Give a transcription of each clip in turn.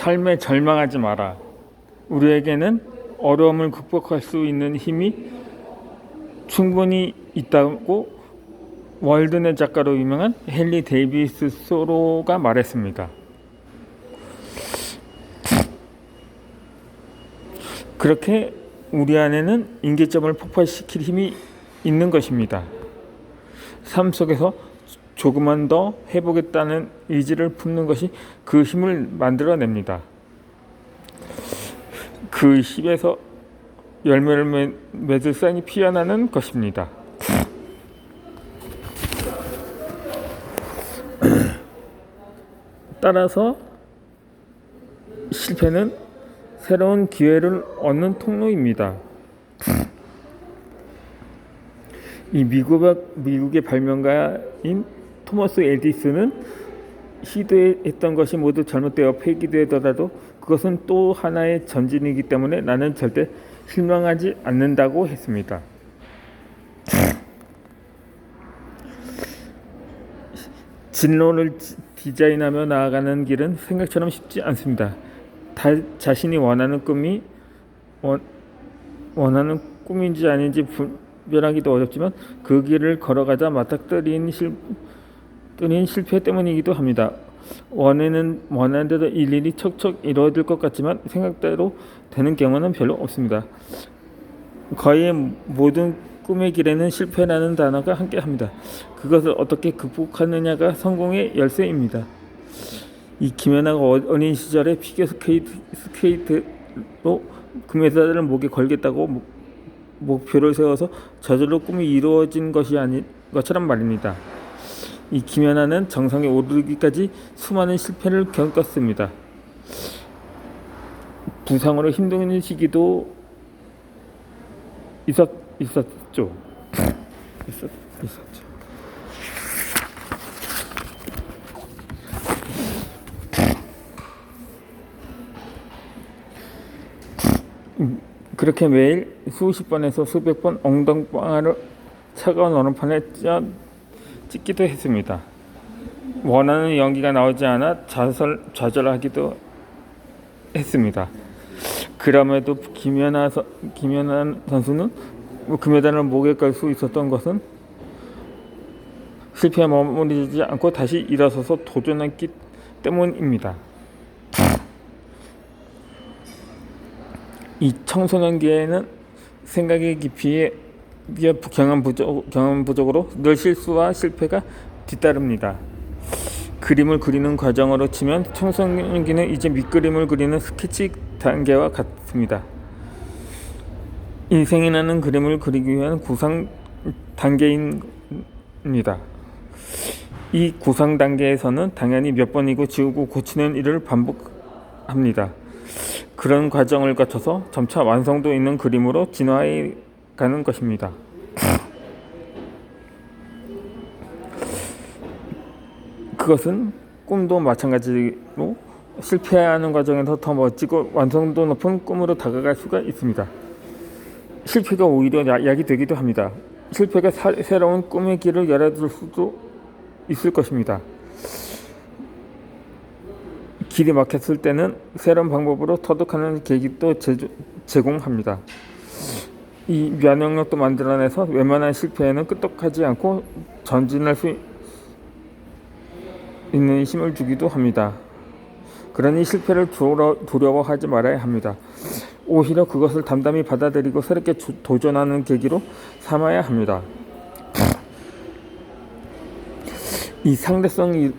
삶에 절망하지 마라. 우리에게는 어려움을 극복할 수 있는 힘이 충분히 있다고 월드넷 작가로 유명한 헨리 데이비스 소로가 말했습니다. 그렇게 우리 안에는 인계점을 폭발시킬 힘이 있는 것입니다. 삶 속에서 조금만 더 해보겠다는 의지를 품는 것이 그 힘을 만들어냅니다. 그 힘에서 열매를 맺- 맺을 쌍이 피어나는 것입니다. 따라서 실패는 새로운 기회를 얻는 통로입니다. 이 미국, 미국의 발명가인 토머스 에디슨은 시도했던 것이 모두 잘못되어 폐기되더라도 그것은 또 하나의 전진이기 때문에 나는 절대 실망하지 않는다고 했습니다. 진로를 지- 디자인하며 나아가는 길은 생각처럼 쉽지 않습니다. 다, 자신이 원하는 꿈이 원, 원하는 꿈인지 아닌지 분별하기도 어렵지만 그 길을 걸어가다 맞닥뜨린 실, 뜨린 실패 때문이기도 합니다. 원하는 원하는 대로 일일이 척척 이루어질 것 같지만 생각대로 되는 경우는 별로 없습니다. 거의 모든 꿈의 길에는 실패라는 단어가 함께합니다. 그것을 어떻게 극복하느냐가 성공의 열쇠입니다. 이 김연아가 어- 어린 시절에 피겨 스케이트, 스케이트로 금메달을 목에 걸겠다고 목- 목표를 세워서 저절로 꿈이 이루어진 것이 아닌 것처럼 말입니다. 이 김연아는 정상에 오르기까지 수많은 실패를 겪었습니다. 부상으로 힘든 시기도 있었, 있었죠. 있었, 있었죠. 음, 그렇게 매일 수십 번에서 수백 번 엉덩방아를 차가운 얼음판에 쪄 찍기도 했습니다. 원하는 연기가 나오지 않아 좌절, 좌절하기도 했습니다. 그럼에도 김연아, 선- 김연아 선수는 뭐 금메달을 목에 걸 수 있었던 것은 실패에 머무르지 않고 다시 일어서서 도전했기 때문입니다. 이 청소년기에는 생각의 깊이에 경험 부족, 경험 부족으로 늘 실수와 실패가 뒤따릅니다. 그림을 그리는 과정으로 치면 청소년기는 이제 밑그림을 그리는 스케치 단계와 같습니다. 인생이라는 그림을 그리기 위한 구상 단계입니다. 이 구상 단계에서는 당연히 몇 번이고 지우고 고치는 일을 반복합니다. 그런 과정을 거쳐서 점차 완성도 있는 그림으로 진화해 가는 것입니다. 그것은 꿈도 마찬가지로 실패하는 과정에서 더 멋지고 완성도 높은 꿈으로 다가갈 수가 있습니다. 실패가 오히려 야- 약이 되기도 합니다. 실패가 사- 새로운 꿈의 길을 열어줄 수도 있을 것입니다. 길이 막혔을 때는 새로운 방법으로 터득하는 계기도 제조, 제공합니다. 이 면역력도 만들어내서 웬만한 실패에는 끄떡하지 않고 전진할 수 있는 힘을 주기도 합니다. 그러니 실패를 두려, 두려워하지 말아야 합니다. 오히려 그것을 담담히 받아들이고 새롭게 주- 도전하는 계기로 삼아야 합니다. 이 상대성 이-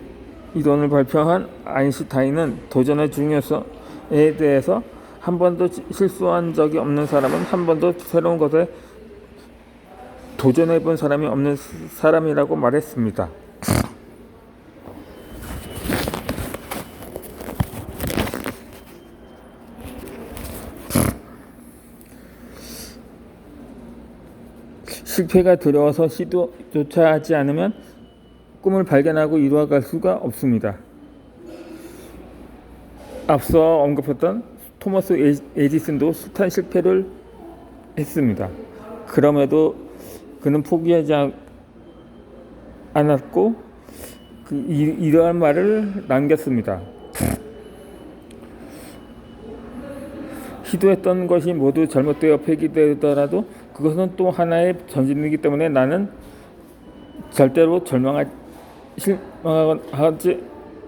이론을 발표한 아인슈타인은 도전의 중요성에 대해서 한 번도 시- 실수한 적이 없는 사람은 한 번도 새로운 것에 도전해 본 사람이 없는 사람이라고 말했습니다. 실패가 두려워서 시도조차 하지 않으면 꿈을 발견하고 이루어갈 수가 없습니다. 앞서 언급했던 토머스 에- 에디슨도 숱한 실패를 했습니다. 그럼에도 그는 포기하지 않- 않았고 그 이, 이러한 말을 남겼습니다. 시도했던 것이 모두 잘못되어 폐기되더라도 그것은 또 하나의 전진이기 때문에 나는 절대로 절망하, 실망하지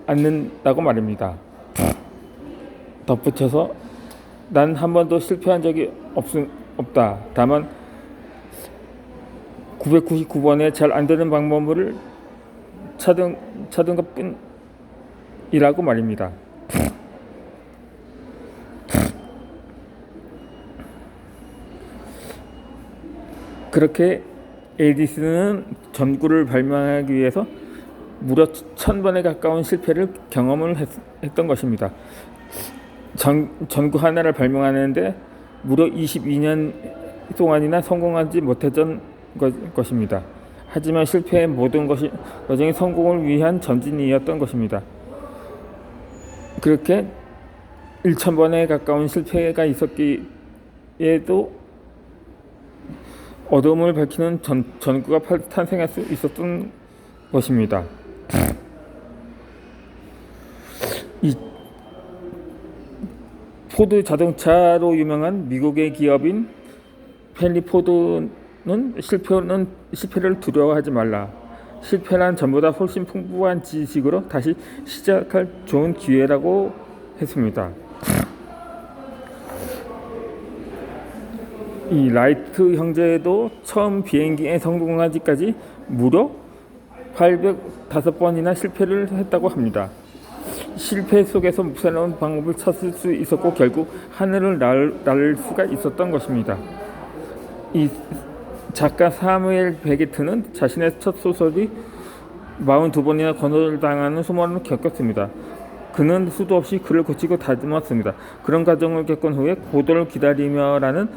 않는다고 말입니다. 덧붙여서 난 한 번도 실패한 적이 없, 없다. 다만 999번에 잘 안 되는 방법을 찾은, 찾은 것 뿐이라고 말입니다. 그렇게 에디슨은 전구를 발명하기 위해서 무려 천 번에 가까운 실패를 경험을 했, 던 것입니다. 전, 전구 하나를 발명하는데 무려 22년 동안이나 성공하지 못했던 것, 것입니다. 하지만 실패의 모든 것이 여전히 성공을 위한 전진이었던 것입니다. 그렇게 1,000번에 가까운 실패가 있었기에도 어둠을 밝히는 전, 전구가 팔- 탄생할 수 있었던 것입니다. 포드 자동차로 유명한 미국의 기업인 헨리 포드는 실패는 실패를 두려워하지 말라. 실패란 전보다 훨씬 풍부한 지식으로 다시 시작할 좋은 기회라고 했습니다. 이 라이트 형제도 처음 비행기에 성공하기까지 무려 805번이나 실패를 했다고 합니다. 실패 속에서 새로운 방법을 찾을 수 있었고 결국 하늘을 날, 날 수가 있었던 것입니다. 이 작가 사무엘 베게트는 자신의 첫 소설이 42번이나 거절당하는 소문을 겪었습니다. 그는 수도 없이 글을 고치고 다듬었습니다. 그런 과정을 겪은 후에 고도를 기다리며라는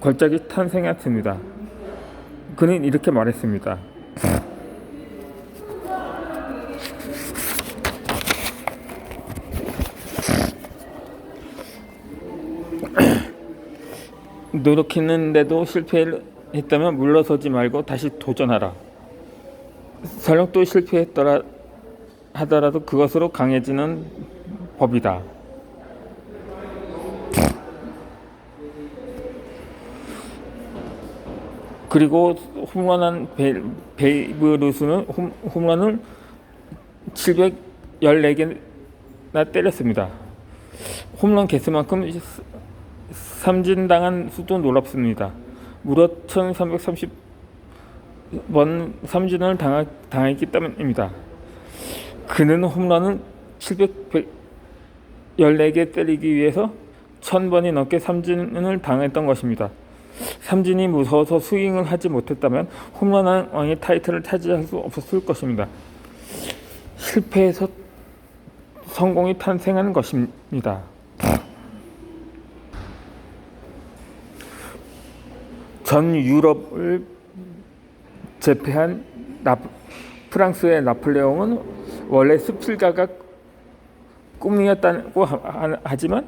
걸작이 탄생했습니다. 그는 이렇게 말했습니다. 노력했는데도 실패했다면 물러서지 말고 다시 도전하라. 설령 또 실패했더라 하더라도 그것으로 강해지는 법이다. 그리고 홈런한 베, 베이브 루스는 홈, 홈런을 714개나 때렸습니다. 홈런 개수만큼 삼진당한 수도 놀랍습니다. 무려 1330번 삼진을 당하, 당했기 때문입니다. 그는 홈런을 714개 때리기 위해서 1000번이 넘게 삼진을 당했던 것입니다. 삼진이 무서워서 스윙을 하지 못했다면 홈런 왕의 타이틀을 차지할 수 없었을 것입니다. 실패에서 성공이 탄생하는 것입니다. 전 유럽을 제패한 나, 프랑스의 나폴레옹은 원래 수필가가 꿈이었다고 하, 하지만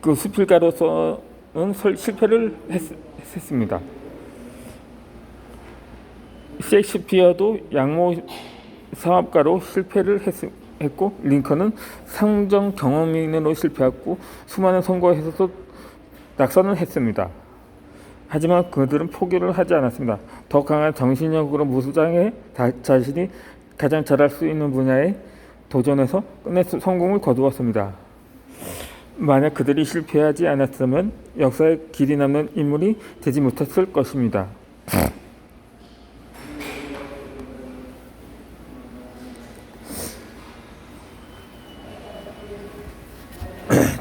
그 수필가로서는 설, 실패를 했, 했습니다. 셰익스피어도 양모 사업가로 실패를 했, 했고 링컨은 상정 경험인으로 실패했고 수많은 선거에서도 낙선을 했습니다. 하지만 그들은 포기를 하지 않았습니다. 더 강한 정신력으로 무수장해 자신이 가장 잘할 수 있는 분야에 도전해서 끝내 성공을 거두었습니다. 만약 그들이 실패하지 않았다면 역사에 길이 남는 인물이 되지 못했을 것입니다.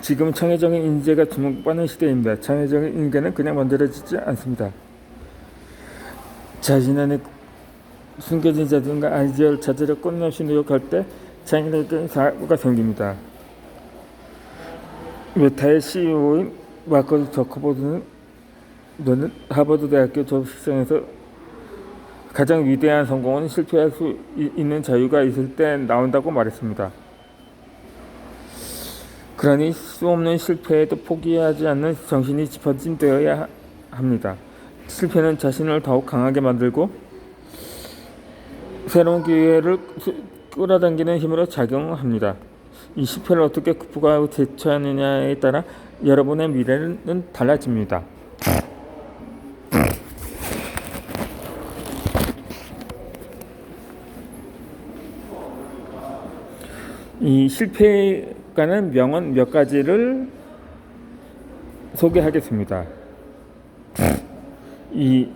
지금 창의적인 인재가 주목받는 시대입니다. 창의적인 인간은 그냥 만들어지지 않습니다. 자신 안에 숨겨진 자들과 아이디어를 찾으려 끊임없이 노력할 때 창의적인 사고가 생깁니다. 메타의 CEO인 마커 저커버드는 너는 하버드 대학교 졸업식장에서 가장 위대한 성공은 실패할 수 있는 자유가 있을 때 나온다고 말했습니다. 그러니 수 없는 실패에도 포기하지 않는 정신이 지퍼진되어야 합니다. 실패는 자신을 더욱 강하게 만들고 새로운 기회를 끌어당기는 힘으로 작용합니다. 이 실패를 어떻게 극복하고 대처하느냐에 따라 여러분의 미래는 달라집니다. 이 실패 에 관한 명언 몇 가지를 소개하겠습니다. 이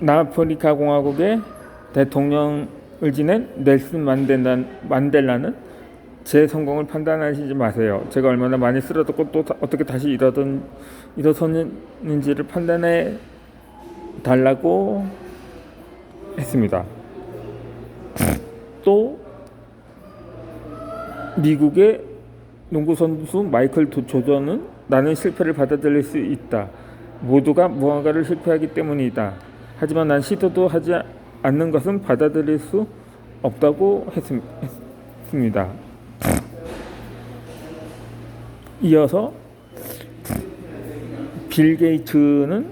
남아프리카 공화국의 대통령을 지낸 넬슨 만델라, 만델라는 제 성공을 판단하시지 마세요. 제가 얼마나 많이 쓰러졌고 또 다- 어떻게 다시 일어던 일어섰는지를 판단해 달라고 했습니다. 또 미국의 농구 선수 마이클 도- 조던은 나는 실패를 받아들일 수 있다. 모두가 무언가를 실패하기 때문이다. 하지만 난 시도도 하지 않는 것은 받아들일 수 없다고 했음, 했습니다. 이어서 빌 게이츠는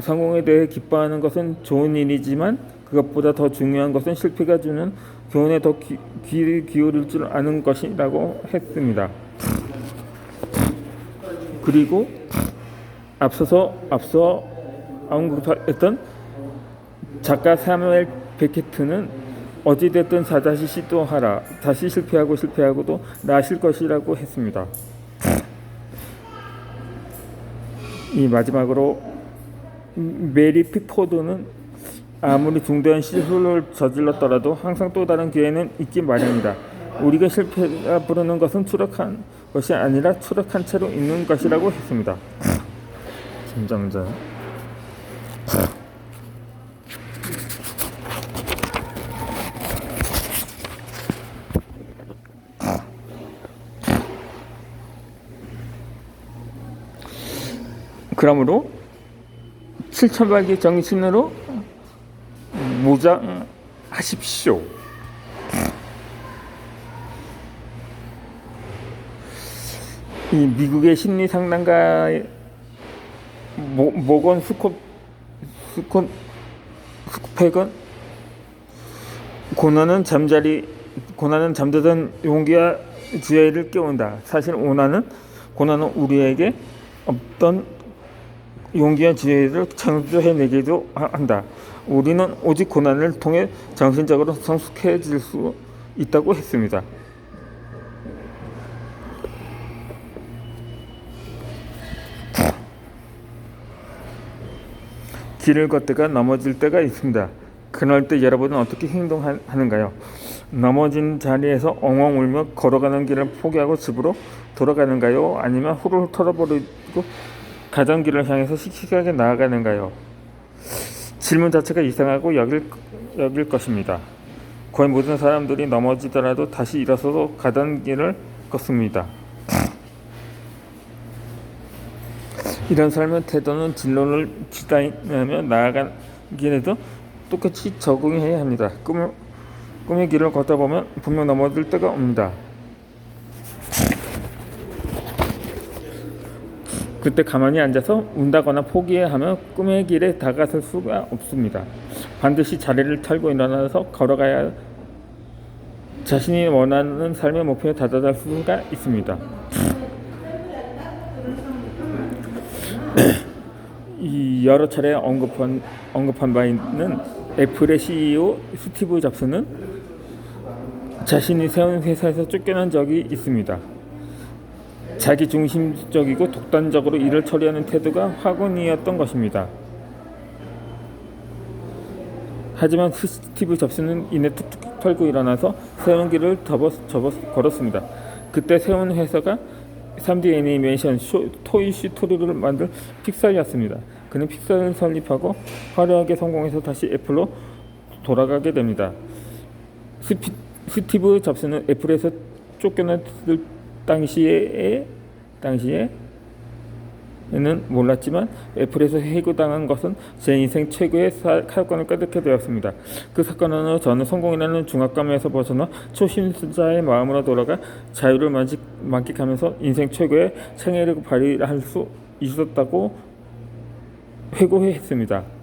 성공에 대해 기뻐하는 것은 좋은 일이지만 그것보다 더 중요한 것은 실패가 주는 교훈에 더 귀, 귀를 기울일 줄 아는 것이라고 했습니다. 그리고 앞서서 앞서 언급했던 작가 사무엘 베케트는 어찌 됐든 다시 시도하라. 다시 실패하고 실패하고도 나실 것이라고 했습니다. 이 마지막으로 메리 픽포드는 아무리 중대한 실수를 저질렀더라도 항상 또 다른 기회는 있기 마련이다. 우리가 실패가 부르는 것은 추락한 것이 아니라 추락한 채로 있는 것이라고 했습니다. 김정자. 그러므로 7천발기 정신으로 무장하십시오. 이 미국의 심리 상담가의 모, 모건 스코 스코 스코팩은 고난은 잠자리 고난은 잠들던 용기와 지혜를 깨운다. 사실 오나는 고난은 우리에게 없던 용기와 지혜를 창조해내기도 한다. 우리는 오직 고난을 통해 정신적으로 성숙해질 수 있다고 했습니다. 길을 걷다가 넘어질 때가 있습니다. 그럴 때 여러분은 어떻게 행동하는가요? 넘어진 자리에서 엉엉 울며 걸어가는 길을 포기하고 집으로 돌아가는가요? 아니면 후를 털어버리고 길을 향해서 씩씩하게 나아가는가요? 질문 자체가 이상하고 여길, 여길 것입니다. 거의 모든 사람들이 넘어지더라도 다시 일어서서 가던 길을 걷습니다. 이런 삶의 태도는 진로를 지다하며 나아가기에도 똑같이 적응해야 합니다. 꿈, 꿈의 길을 걷다 보면 분명 넘어질 때가 옵니다. 그때 가만히 앉아서 운다거나 포기해야 하면 꿈의 길에 다가설 수가 없습니다. 반드시 자리를 털고 일어나서 걸어가야 자신이 원하는 삶의 목표에 다다를 수가 있습니다. 이 여러 차례 언급한 언급한 바 있는 애플의 CEO 스티브 잡스는 자신이 세운 회사에서 쫓겨난 적이 있습니다. 자기 중심적이고 독단적으로 일을 처리하는 태도가 화근이었던 것입니다. 하지만 스티브 잡스는 이내 툭툭 털고 일어나서 세운 길을 접어, 접어 걸었습니다. 그때 세운 회사가 3D 애니메이션 쇼, 토이 스토리를 만들 픽사였습니다. 그는 픽사를 설립하고 화려하게 성공해서 다시 애플로 돌아가게 됩니다. 스피, 스티브 잡스는 애플에서 쫓겨났을 당시에 당시에 는 몰랐지만 애플에서 해고당한 것은 제 인생 최고의 사, 사건을 깨닫게 되었습니다. 그 사건은 후 저는 성공이라는 중압감에서 벗어나 초심자의 마음으로 돌아가 자유를 만직, 만끽하면서 인생 최고의 창의력을 발휘할 수 있었다고 회고했습니다.